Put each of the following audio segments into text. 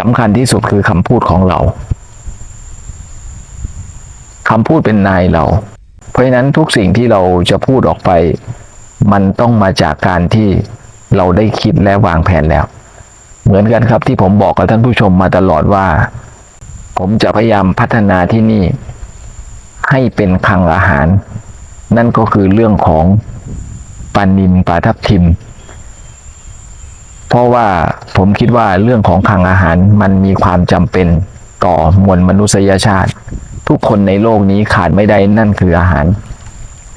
สำคัญที่สุดคือคำพูดของเราคำพูดเป็นนายเรา เพราะฉะนั้นทุกสิ่งที่เราจะพูดออกไป มันต้องมาจากการที่เราได้คิดและวางแผนแล้ว เหมือนกันครับที่ผมบอกกับท่านผู้ชมมาตลอดว่า ผมจะพยายามพัฒนาที่นี่ ให้เป็นคลังอาหาร นั่นก็คือเรื่องของปลานินปลาทับทิม เพราะว่าผมคิดว่าเรื่องของคลังอาหารมันมีความจำเป็นต่อมวลมนุษยชาติ ทุกคนในโลกนี้ขาดไม่ได้นั่นคืออาหาร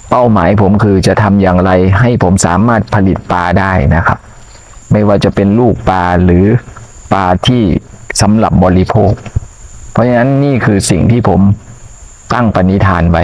เป้าหมายผมคือจะทำอย่างไรให้ผมสามารถผลิตปลาได้นะครับ ไม่ว่าจะเป็นลูกปลาหรือปลาที่สำหรับบริโภค เพราะฉะนั้นนี่คือสิ่งที่ผมตั้งปณิธานไว้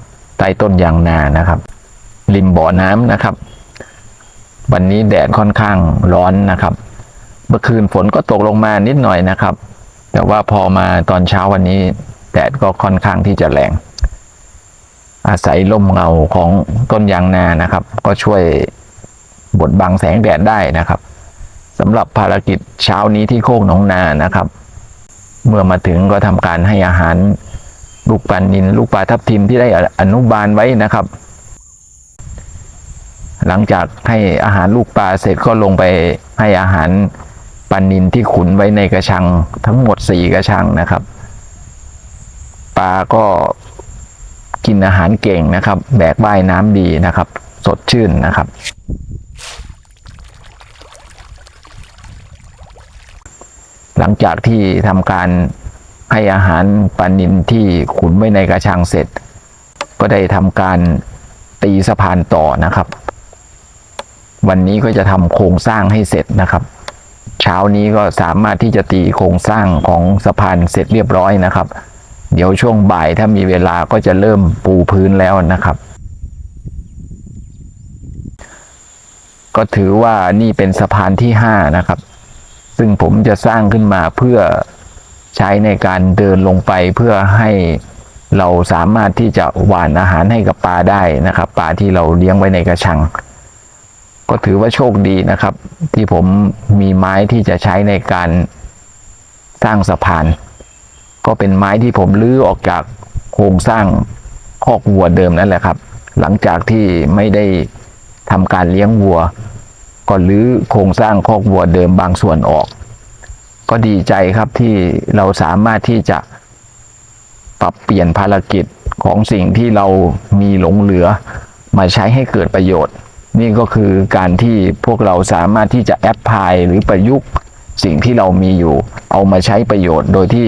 ใต้ต้นยางนานะครับ ริมบ่อน้ำนะครับ วันนี้แดดค่อนข้างร้อนนะครับ เมื่อคืนฝนก็ตกลงมานิดหน่อยนะครับ แต่ว่าพอมาตอนเช้าวันนี้แดดก็ค่อนข้างที่จะแรง อาศัยร่มเงาของต้นยางนานะครับ ก็ช่วยบดบังแสงแดดได้นะครับสำหรับภารกิจเช้านี้ที่โคกหนองนานะครับ เมื่อมาถึงก็ทำการให้อาหาร ลูกปลานินลูกปลาทับทิมที่ได้อนุบาลไว้นะครับ หลังจากให้อาหารลูกปลาเสร็จก็ลงไปให้อาหารปลานินที่ขุนไว้ในกระชังทั้งหมดสี่กระชังนะครับ ปลาก็กินอาหารเก่งนะครับ แบกว่ายน้ำดีนะครับ สดชื่นนะครับ หลังจากที่ทำการ ให้อาหารปลานินที่ขุนไว้ในกระชังเสร็จ ก็ได้ทำการตีสะพานต่อนะครับ วันนี้ก็จะทำโครงสร้างให้เสร็จนะครับ เช้านี้ก็สามารถที่จะตีโครงสร้างของสะพานเสร็จเรียบร้อยนะครับ เดี๋ยวช่วงบ่ายถ้ามีเวลาก็จะเริ่มปูพื้นแล้วนะครับ ก็ถือว่านี่เป็นสะพานที่ห้านะครับ ซึ่งผมจะสร้างขึ้นมาเพื่อ ใช้ในการเดินลงไปเพื่อให้เราสามารถที่จะหว่านอาหารให้กับปลาได้นะครับปลาที่เราเลี้ยงไว้ในกระชัง ก็ถือว่าโชคดีนะครับ ที่ผมมีไม้ที่จะใช้ในการสร้างสะพาน ก็เป็นไม้ที่ผมลื้อออกจากโครงสร้างคอกวัวเดิมนั่นแหละครับ หลังจากที่ไม่ได้ทำการเลี้ยงวัว ก็ลื้อโครงสร้างคอกวัวเดิมบางส่วนออก ก็ดีใจครับที่เราสามารถที่จะปรับเปลี่ยนภารกิจของสิ่งที่เรามีหลงเหลือ มาใช้ให้เกิดประโยชน์ นี่ก็คือการที่พวกเราสามารถที่จะแอพพลายหรือประยุกต์สิ่งที่เรามีอยู่ เอามาใช้ประโยชน์ โดยที่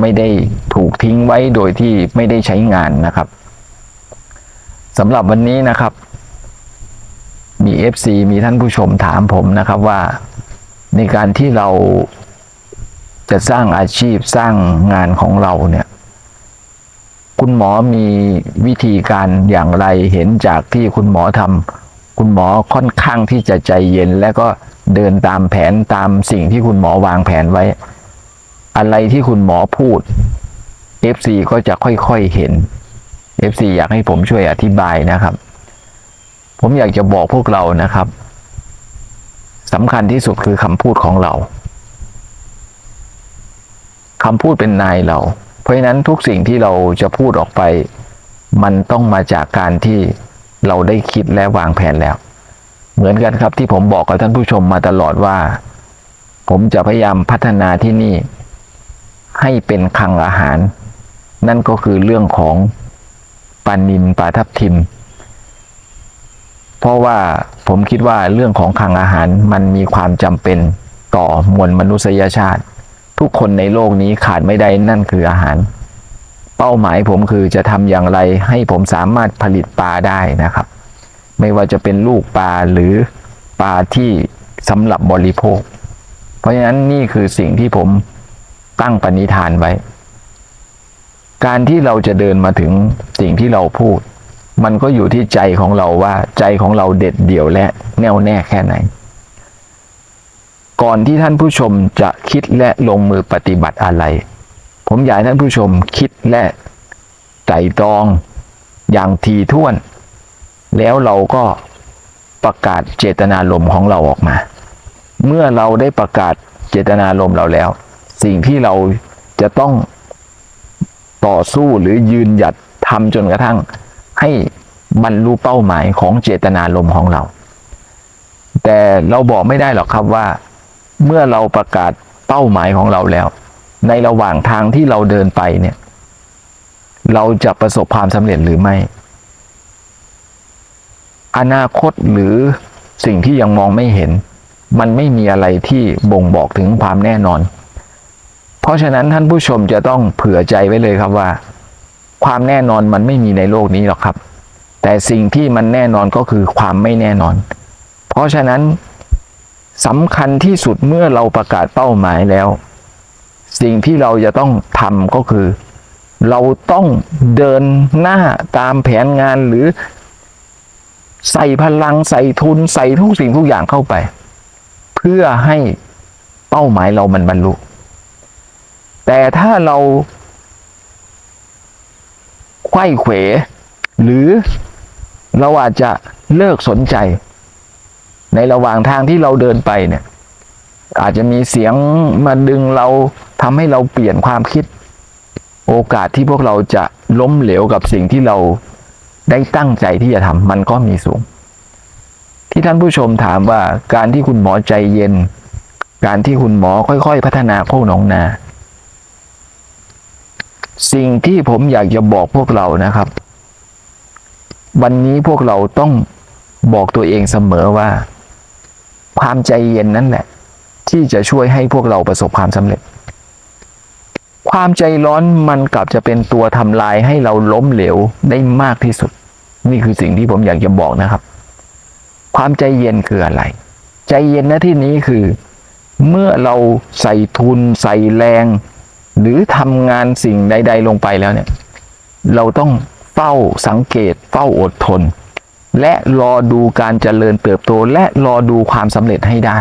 ไม่ได้ถูกทิ้งไว้โดยที่ไม่ได้ใช้งานนะครับสำหรับวันนี้นะครับ มี FC มีท่านผู้ชมถามผมนะครับว่าในการที่เรา จะสร้างอาชีพสร้างงานของเราเนี่ย คุณหมอมีวิธีการอย่างไรเห็นจากที่คุณหมอทำคุณหมอค่อนข้างที่จะใจเย็น และก็เดินตามแผนตามสิ่งที่คุณหมอวางแผนไว้ อะไรที่คุณหมอพูด FC ก็จะค่อยๆเห็น FC อยากให้ผมช่วยอธิบายนะครับ ผมอยากจะบอกพวกเรานะครับสำคัญที่สุดคือคำพูดของเรา คำพูดเป็นนายเรา เพราะฉะนั้นทุกสิ่งที่เราจะพูดออกไป มันต้องมาจากการที่เราได้คิดและวางแผนแล้ว เหมือนกันครับที่ผมบอกกับท่านผู้ชมมาตลอดว่า ผมจะพยายามพัฒนาที่นี่ ให้เป็นคลังอาหาร นั่นก็คือเรื่องของปานินปลาทับทิม เพราะว่าผมคิดว่าเรื่องของคลังอาหารมันมีความจำเป็นต่อมวลมนุษยชาติ ทุกคนในโลกนี้ขาดไม่ได้นั่นคืออาหาร เป้าหมายผมคือจะทำอย่างไรให้ผมสามารถผลิตปลาได้นะครับ ไม่ว่าจะเป็นลูกปลาหรือปลาที่สำหรับบริโภค เพราะฉะนั้นนี่คือสิ่งที่ผมตั้งปณิธานไว้ การที่เราจะเดินมาถึงสิ่งที่เราพูด มันก็อยู่ที่ใจของเราว่าใจของเราเด็ดเดี่ยวและแน่วแน่แค่ไหน ก่อนที่ท่านผู้ชมจะคิดและลงมือปฏิบัติอะไร ผมอยากให้ท่านผู้ชมคิดและไตร่ตรองอย่างทีท่วน แล้วเราก็ประกาศเจตนารมณ์ของเราออกมา เมื่อเราได้ประกาศเจตนารมณ์เราแล้ว สิ่งที่เราจะต้องต่อสู้หรือยืนหยัดทำจนกระทั่ง ให้บรรลุเป้าหมายของเจตนารมณ์ของเรา แต่เราบอกไม่ได้หรอกครับว่า เมื่อเราประกาศเป้าหมายของเราแล้ว ในระหว่างทางที่เราเดินไปเนี่ย เราจะประสบความสำเร็จหรือไม่ อนาคตหรือสิ่งที่ยังมองไม่เห็น มันไม่มีอะไรที่บ่งบอกถึงความแน่นอน เพราะฉะนั้นท่านผู้ชมจะต้องเผื่อใจไว้เลยครับว่า ความแน่นอนมันไม่มีในโลกนี้หรอกครับ แต่สิ่งที่มันแน่นอนก็คือความไม่แน่นอน เพราะฉะนั้น สำคัญที่สุดเมื่อเราประกาศเป้าหมายแล้ว สิ่งที่เราจะต้องทำก็คือ เราต้องเดินหน้าตามแผนงานหรือ ใส่พลังใส่ทุนใส่ทุกสิ่งทุกอย่างเข้าไป เพื่อให้เป้าหมายเรามันบรรลุ แต่ถ้าเราไขว้เขวหรือเราอาจจะเลิกสนใจ ในระหว่างทางที่เราเดินไปเนี่ย อาจจะมีเสียงมาดึงเราทำให้เราเปลี่ยนความคิด โอกาสที่พวกเราจะล้มเหลวกับสิ่งที่เราได้ตั้งใจที่จะทำมันก็มีสูง ที่ท่านผู้ชมถามว่าการที่คุณหมอใจเย็น การที่คุณหมอค่อยๆ พัฒนาโคกหนองนา สิ่งที่ผมอยากจะบอกพวกเรานะครับ วันนี้พวกเราต้องบอกตัวเองเสมอว่า ความใจเย็นนั่นแหละที่จะช่วยให้พวกเราประสบความสำเร็จ ความใจร้อนมันกลับจะเป็นตัวทำลายให้เราล้มเหลวได้มากที่สุด นี่คือสิ่งที่ผมอยากจะบอกนะครับ ความใจเย็นคืออะไร ใจเย็นนะที่นี้คือ เมื่อเราใส่ทุน ใส่แรง หรือทำงานสิ่งใด ๆ ลงไปแล้วเนี่ย เราต้องเฝ้าสังเกต เฝ้าอดทน และรอดูการเจริญเติบโต และรอดูความสำเร็จให้ได้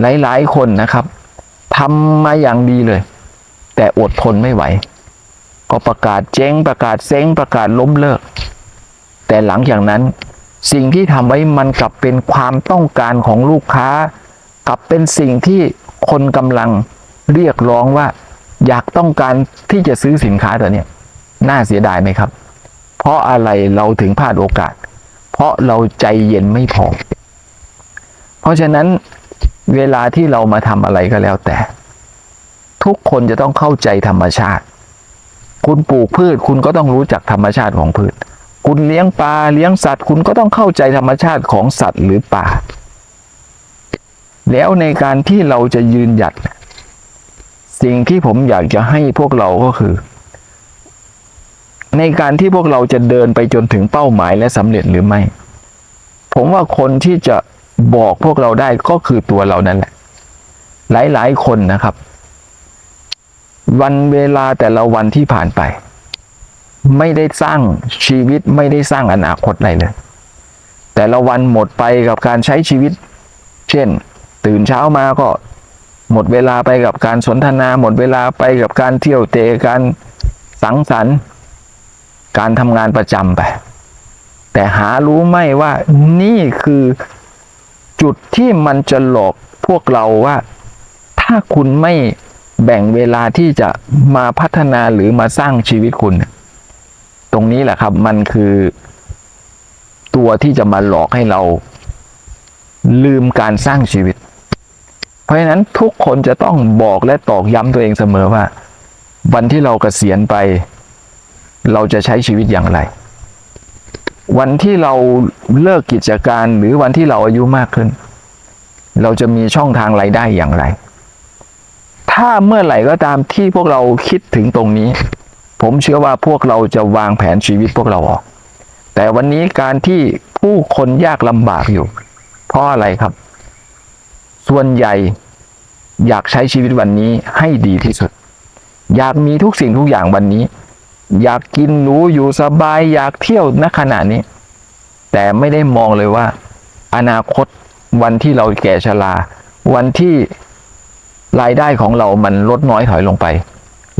หลาย ๆ คนนะครับทำมาอย่างดีเลย แต่อดทนไม่ไหว ก็ประกาศเจ๊งประกาศเซ้งประกาศล้มเลิก แต่หลังจากนั้นสิ่งที่ทำไว้มันกลับเป็นความต้องการของลูกค้า กลับเป็นสิ่งที่คนกำลังเรียกร้องว่า อยากต้องการที่จะซื้อสินค้าตัวเนี้ยน่าเสียดายไหมครับ เพราะอะไรเราถึงพลาดโอกาส เพราะเราใจเย็นไม่พอ เพราะฉะนั้นเวลาที่เรามาทำอะไรก็แล้วแต่ ทุกคนจะต้องเข้าใจธรรมชาติ คุณปลูกพืชคุณก็ต้องรู้จักธรรมชาติของพืช คุณเลี้ยงปลาเลี้ยงสัตว์ คุณก็ต้องเข้าใจธรรมชาติของสัตว์หรือปลาแล้วในการที่เราจะยืนหยัด สิ่งที่ผมอยากจะให้พวกเราก็คือ ในการที่พวกเราจะเดินไปจนถึงเป้าหมายและสำเร็จหรือไม่ ผมว่าคนที่จะบอกพวกเราได้ก็คือตัวเรานั่นแหละ หลายๆ คนนะครับ วันเวลาแต่ละวันที่ผ่านไป ไม่ได้สร้างชีวิตไม่ได้สร้างอนาคตอะไรเลย แต่ละวันหมดไปกับการใช้ชีวิต เช่น ตื่นเช้ามาก็หมดเวลาไปกับการสนทนา หมดเวลาไปกับการเที่ยวเตะการสังสรรค์ การทำงานประจำไป แต่หารู้ไหมว่านี่คือจุดที่มันจะหลอกพวกเราว่า ถ้าคุณไม่แบ่งเวลาที่จะมาพัฒนาหรือมาสร้างชีวิตคุณ ตรงนี้แหละครับมันคือ ตัวที่จะมาหลอกให้เรา ลืมการสร้างชีวิต เพราะฉะนั้นทุกคนจะต้องบอกและตอกย้ำตัวเองเสมอว่า วันที่เรากเกษียณไป เราจะใช้ชีวิตอย่างไร วันที่เราเลิกกิจการหรือวันที่เราอายุมากขึ้น เราจะมีช่องทางรายได้อย่างไร ถ้าเมื่อไหร่ก็ตามที่พวกเราคิดถึงตรงนี้ ผมเชื่อว่าพวกเราจะวางแผนชีวิตพวกเราออก แต่วันนี้การที่ผู้คนยากลำบากอยู่ เพราะอะไรครับ ส่วนใหญ่อยากใช้ชีวิตวันนี้ให้ดีที่สุด อยากมีทุกสิ่งทุกอย่างวันนี้ อยากกินหรูอยู่สบายอยากเที่ยวณขณะนี้ แต่ไม่ได้มองเลยว่า อนาคตวันที่เราแก่ชราวันที่รายได้ของเรามันลดน้อยถอยลงไป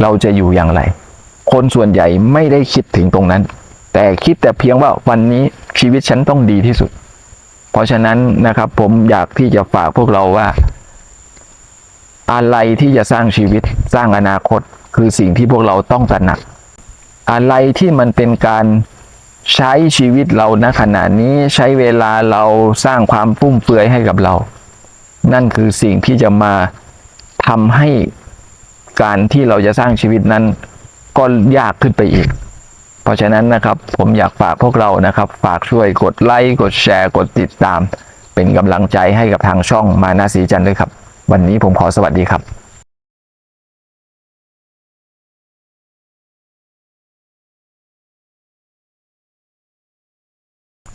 เราจะอยู่อย่างไร คนส่วนใหญ่ไม่ได้คิดถึงตรงนั้น แต่คิดแต่เพียงว่าวันนี้ชีวิตฉันต้องดีที่สุด เพราะฉะนั้นนะครับผมอยากที่จะฝากพวกเราว่า อะไรที่จะสร้างชีวิตสร้างอนาคต คือสิ่งที่พวกเราต้องตระหนัก อะไรที่มันเป็นการใช้ชีวิตเราณขณะนี้ใช้เวลาเราสร้างความฟุ่มเฟือยให้กับเรา นั่นคือสิ่งที่จะมาทำให้การที่เราจะสร้างชีวิตนั้น ก็ยากขึ้นไปอีก เพราะฉะนั้นนะครับ ผมอยากฝากพวกเรานะครับ ฝากช่วยกดไลค์กดแชร์กดติดตาม เป็นกำลังใจให้กับทางช่องมานาสีจันด้วยครับ วันนี้ผมขอสวัสดีครับ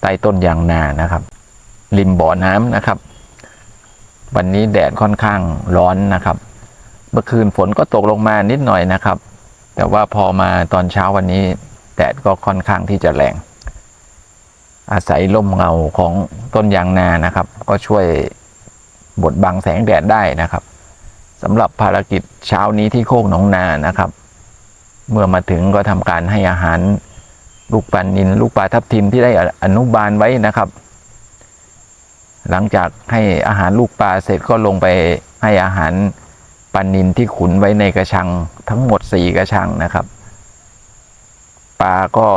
ใต้ต้นยางนานะครับ ริมบ่อน้ำนะครับ วันนี้แดดค่อนข้างร้อนนะครับ เมื่อคืนฝนก็ตกลงมานิดหน่อยนะครับ แต่ว่าพอมาตอนเช้าวันนี้แดดก็ค่อนข้างที่จะแรง อาศัยร่มเงาของต้นยางนานะครับ ก็ช่วยบดบังแสงแดดได้นะครับสำหรับภารกิจเช้านี้ที่โคกหนองนานะครับ เมื่อมาถึงก็ทำการให้อาหาร ลูกปลานินลูกปลาทับทิมที่ได้อนุบาลไว้นะครับ หลังจากให้อาหารลูกปลาเสร็จก็ลงไปให้อาหารปลานินที่ขุนไว้ในกระชังทั้งหมดสี่กระชังนะครับปลาก็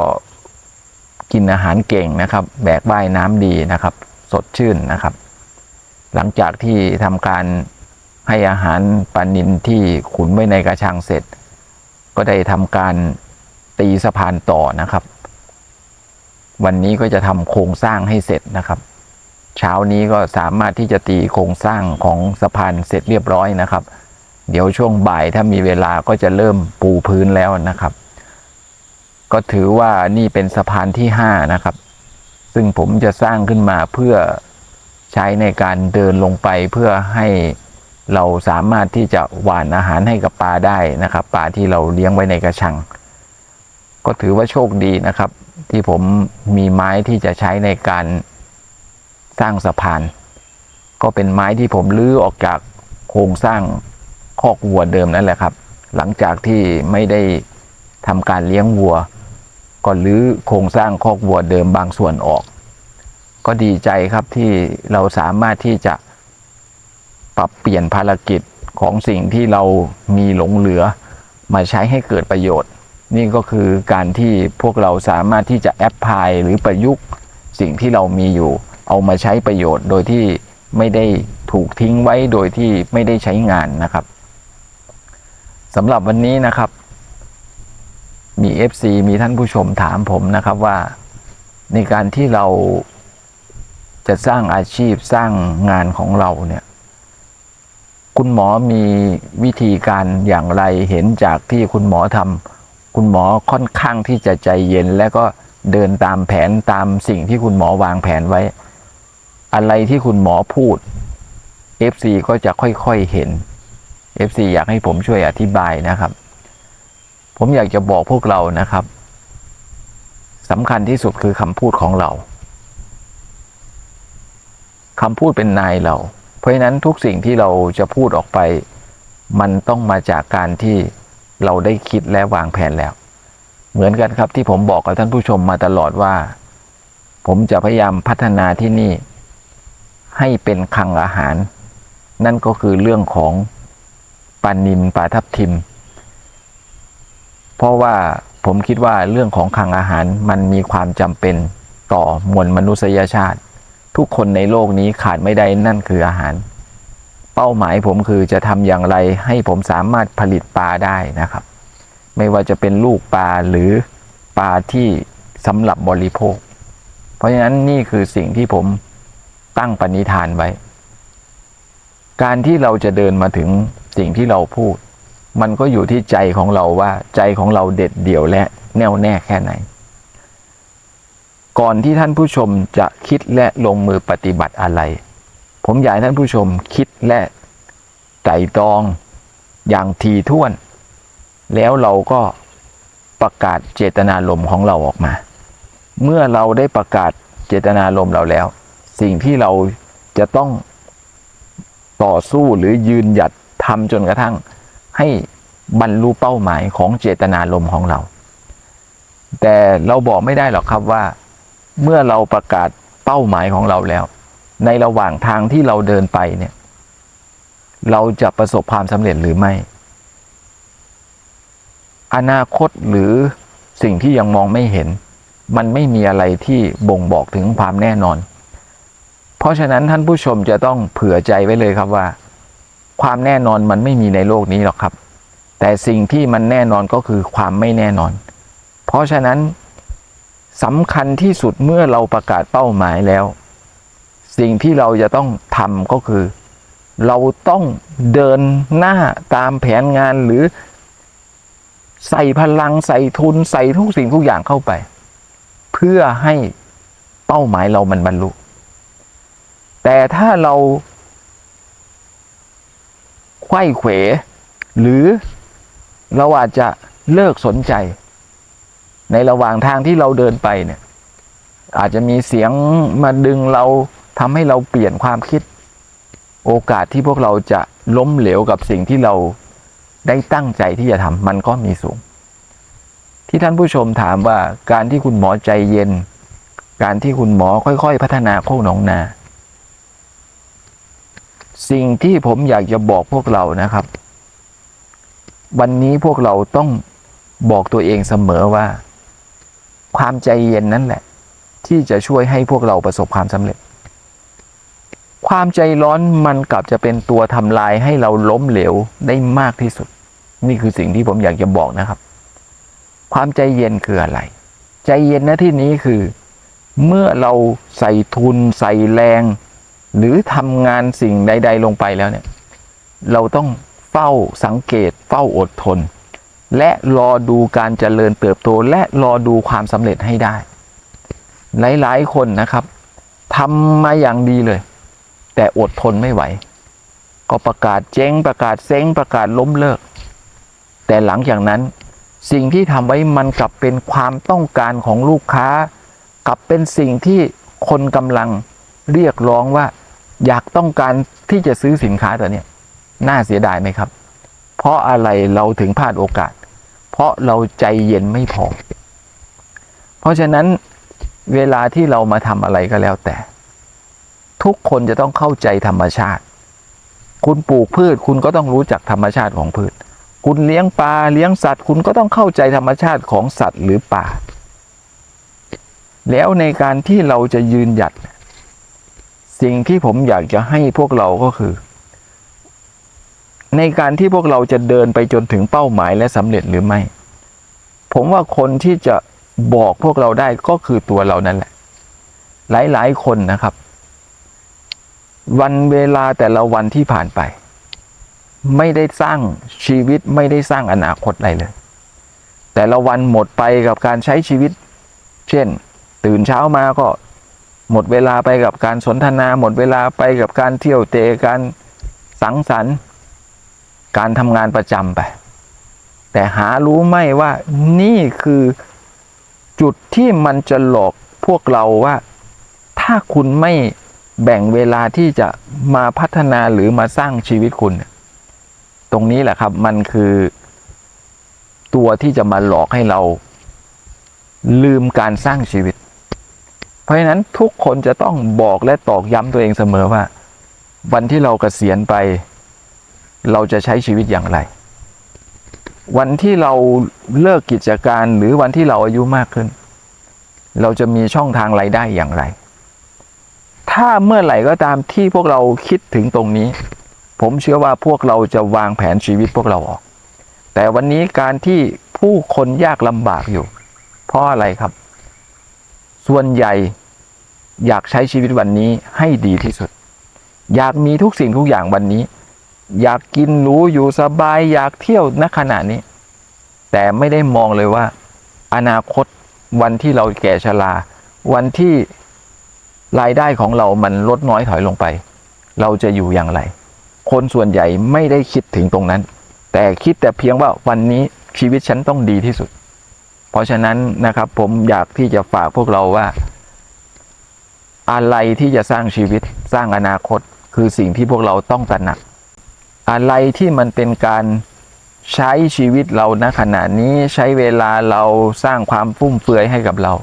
กินอาหารเก่งนะครับ แบกว่ายน้ำดีนะครับ สดชื่นนะครับ หลังจากที่ทำการให้อาหารปลานินที่ขุนไว้ในกระชังเสร็จ ก็ได้ทำการตีสะพานต่อนะครับ วันนี้ก็จะทำโครงสร้างให้เสร็จนะครับ เช้านี้ก็สามารถที่จะตีโครงสร้างของสะพานเสร็จเรียบร้อยนะครับ เดี๋ยวช่วงบ่ายถ้ามีเวลาก็จะเริ่มปูพื้นแล้วนะครับ ก็ถือว่านี่เป็นสะพานที่ห้านะครับ ซึ่งผมจะสร้างขึ้นมาเพื่อใช้ในการเดินลงไปเพื่อให้เราสามารถที่จะหว่านอาหารให้กับปลาได้นะครับปลาที่เราเลี้ยงไว้ในกระชัง ก็ถือว่าโชคดีนะครับ ที่ผมมีไม้ที่จะใช้ในการสร้างสะพาน ก็เป็นไม้ที่ผมลื้อออกจากโครงสร้างคอกวัวเดิมนั่นแหละครับ หลังจากที่ไม่ได้ทำการเลี้ยงวัว ก็ลื้อโครงสร้างคอกวัวเดิมบางส่วนออก ก็ดีใจครับที่เราสามารถที่จะปรับเปลี่ยนภารกิจของสิ่งที่เรามีหลงเหลือมาใช้ให้เกิดประโยชน์ นี่ก็คือการที่พวกเราสามารถที่จะแอปพลายหรือประยุกต์สิ่งที่เรามีอยู่ เอามาใช้ประโยชน์โดยที่ไม่ได้ถูกทิ้งไว้โดยที่ไม่ได้ใช้งานนะครับสำหรับวันนี้นะครับ มี FC มีท่านผู้ชมถามผมนะครับว่า ในการที่เราจะสร้างอาชีพสร้างงานของเราเนี่ยคุณหมอมีวิธีการอย่างไรเห็นจากที่คุณหมอทำ คุณหมอค่อนข้างที่จะใจเย็น และก็เดินตามแผนตามสิ่งที่คุณหมอวางแผนไว้ อะไรที่คุณหมอพูด FC ก็จะค่อยๆเห็น FC อยากให้ผมช่วยอธิบายนะครับ ผมอยากจะบอกพวกเรานะครับสำคัญที่สุดคือคำพูดของเราคำพูดเป็นนายเรา เพราะฉะนั้นทุกสิ่งที่เราจะพูดออกไป มันต้องมาจากการที่ เราได้คิดและวางแผนแล้ว เหมือนกันครับที่ผมบอกกับท่านผู้ชมมาตลอดว่า ผมจะพยายามพัฒนาที่นี่ ให้เป็นคลังอาหาร นั่นก็คือเรื่องของปลานินปลาทับทิม เพราะว่าผมคิดว่าเรื่องของคลังอาหารมันมีความจำเป็นต่อมวลมนุษยชาติ ทุกคนในโลกนี้ขาดไม่ได้นั่นคืออาหาร เป้าหมายผมคือจะทำอย่างไรให้ผมสามารถผลิตปลาได้นะครับ ไม่ว่าจะเป็นลูกปลาหรือปลาที่สำหรับบริโภค เพราะฉะนั้นนี่คือสิ่งที่ผมตั้งปณิธานไว้ การที่เราจะเดินมาถึงสิ่งที่เราพูด มันก็อยู่ที่ใจของเราว่าใจของเราเด็ดเดี่ยวและแน่วแน่แค่ไหน ก่อนที่ท่านผู้ชมจะคิดและลงมือปฏิบัติอะไร ผมอยากให้ท่านผู้ชมคิดและไตร่ตรองอย่างทีท่วน แล้วเราก็ประกาศเจตนารมณ์ของเราออกมา เมื่อเราได้ประกาศเจตนารมณ์เราแล้ว สิ่งที่เราจะต้องต่อสู้หรือยืนหยัดทำจนกระทั่งให้บรรลุเป้าหมายของเจตนารมณ์ของเรา แต่เราบอกไม่ได้หรอกครับว่า เมื่อเราประกาศเป้าหมายของเราแล้ว ในระหว่างทางที่เราเดินไปเนี่ย เราจะประสบความสำเร็จหรือไม่ อนาคตหรือสิ่งที่ยังมองไม่เห็น มันไม่มีอะไรที่บ่งบอกถึงความแน่นอน เพราะฉะนั้นท่านผู้ชมจะต้องเผื่อใจไว้เลยครับว่า ความแน่นอนมันไม่มีในโลกนี้หรอกครับ แต่สิ่งที่มันแน่นอนก็คือความไม่แน่นอน เพราะฉะนั้นสำคัญที่สุดเมื่อเราประกาศเป้าหมายแล้ว สิ่งที่เราจะต้องทำก็คือ เราต้องเดินหน้าตามแผนงานหรือใส่พลังใส่ทุนใส่ทุกสิ่งทุกอย่างเข้าไป เพื่อให้เป้าหมายเรามันบรรลุ แต่ถ้าเราไข้เขว หรือเราอาจจะเลิกสนใจ ในระหว่างทางที่เราเดินไปเนี่ย อาจจะมีเสียงมาดึงเรา ทำให้เราเปลี่ยนความคิด โอกาสที่พวกเราจะล้มเหลวกับสิ่งที่เราได้ตั้งใจที่จะทำมันก็มีสูง ที่ท่านผู้ชมถามว่าการที่คุณหมอใจเย็น การที่คุณหมอค่อยๆ พัฒนาโคกหนองนา สิ่งที่ผมอยากจะบอกพวกเรานะครับ วันนี้พวกเราต้องบอกตัวเองเสมอว่า ความใจเย็นนั่นแหละ ที่จะช่วยให้พวกเราประสบความสำเร็จ ความใจร้อนมันกลับจะเป็นตัวทำลายให้เราล้มเหลวได้มากที่สุด นี่คือสิ่งที่ผมอยากจะบอกนะครับ ความใจเย็นคืออะไร ใจเย็นนะที่นี้คือ เมื่อเราใส่ทุน ใส่แรง หรือทำงานสิ่งใด ๆ ลงไปแล้วเนี่ย เราต้องเฝ้าสังเกต เฝ้าอดทน และรอดูการเจริญเติบโต และรอดูความสำเร็จให้ได้ หลาย ๆ คนนะครับทำมาอย่างดีเลย แต่อดทนไม่ไหว ก็ประกาศเจ๊งประกาศเซ้งประกาศล้มเลิก แต่หลังจากนั้น สิ่งที่ทำไว้มันกลับเป็นความต้องการของลูกค้า กลับเป็นสิ่งที่คนกำลังเรียกร้องว่า อยากต้องการที่จะซื้อสินค้าตัวเนี้ยน่าเสียดายไหมครับ เพราะอะไรเราถึงพลาดโอกาส เพราะเราใจเย็นไม่พอ เพราะฉะนั้นเวลาที่เรามาทำอะไรก็แล้วแต่ ทุกคนจะต้องเข้าใจธรรมชาติ คุณปลูกพืชคุณก็ต้องรู้จักธรรมชาติของพืช คุณเลี้ยงปลาเลี้ยงสัตว์ คุณก็ต้องเข้าใจธรรมชาติของสัตว์หรือป่า แล้วในการที่เราจะยืนหยัด สิ่งที่ผมอยากจะให้พวกเราก็คือ ในการที่พวกเราจะเดินไปจนถึงเป้าหมายและสำเร็จหรือไม่ ผมว่าคนที่จะบอกพวกเราได้ก็คือตัวเรานั่นแหละ หลายๆ คนนะครับ วันเวลาแต่ละวันที่ผ่านไป ไม่ได้สร้างชีวิตไม่ได้สร้างอนาคตอะไรเลย แต่ละวันหมดไปกับการใช้ชีวิต เช่น ตื่นเช้ามาก็หมดเวลาไปกับการสนทนา หมดเวลาไปกับการเที่ยวเตะการสังสรรค์การทำงานประจำไป แต่หารู้ไหมว่านี่คือจุดที่มันจะหลอกพวกเราว่า ถ้าคุณไม่ แบ่งเวลาที่จะมาพัฒนาหรือมาสร้างชีวิตคุณ ตรงนี้แหละครับมันคือตัวที่จะมาหลอกให้เรา ลืมการสร้างชีวิต เพราะฉะนั้นทุกคนจะต้องบอกและตอกย้ำตัวเองเสมอว่า วันที่เรากเกษียณไป เราจะใช้ชีวิตอย่างไร วันที่เราเลิกกิจการหรือวันที่เราอายุมากขึ้น เราจะมีช่องทางรายได้อย่างไร ถ้าเมื่อไหร่ก็ตามที่พวกเราคิดถึงตรงนี้ ผมเชื่อว่าพวกเราจะวางแผนชีวิตพวกเราออก แต่วันนี้การที่ผู้คนยากลำบากอยู่ เพราะอะไรครับ ส่วนใหญ่อยากใช้ชีวิตวันนี้ให้ดีที่สุด อยากมีทุกสิ่งทุกอย่างวันนี้ อยากกินหรูอยู่สบาย อยากเที่ยวณขณะนี้ แต่ไม่ได้มองเลยว่า อนาคตวันที่เราแก่ชราวันที่ รายได้ของเรามันลดน้อยถอยลงไป เราจะอยู่อย่างไร คนส่วนใหญ่ไม่ได้คิดถึงตรงนั้น แต่คิดแต่เพียงว่าวันนี้ชีวิตฉันต้องดีที่สุด เพราะฉะนั้นนะครับผมอยากที่จะฝากพวกเราว่า อะไรที่จะสร้างชีวิตสร้างอนาคต คือสิ่งที่พวกเราต้องตระหนัก อะไรที่มันเป็นการใช้ชีวิตเราณขณะนี้ใช้เวลาเราสร้างความฟุ่มเฟือยให้กับเรา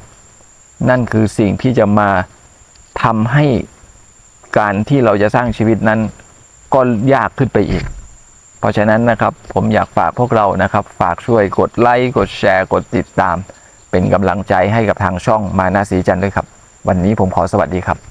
นั่นคือสิ่งที่จะมา ทำให้การที่เราจะสร้างชีวิตนั้นก็ยากขึ้นไปอีก เพราะฉะนั้นนะครับผมอยากฝากพวกเรานะครับ ฝากช่วยกดไลค์กดแชร์กดติดตาม เป็นกำลังใจให้กับทางช่องมานาสีจันทร์ด้วยครับ วันนี้ผมขอสวัสดีครับ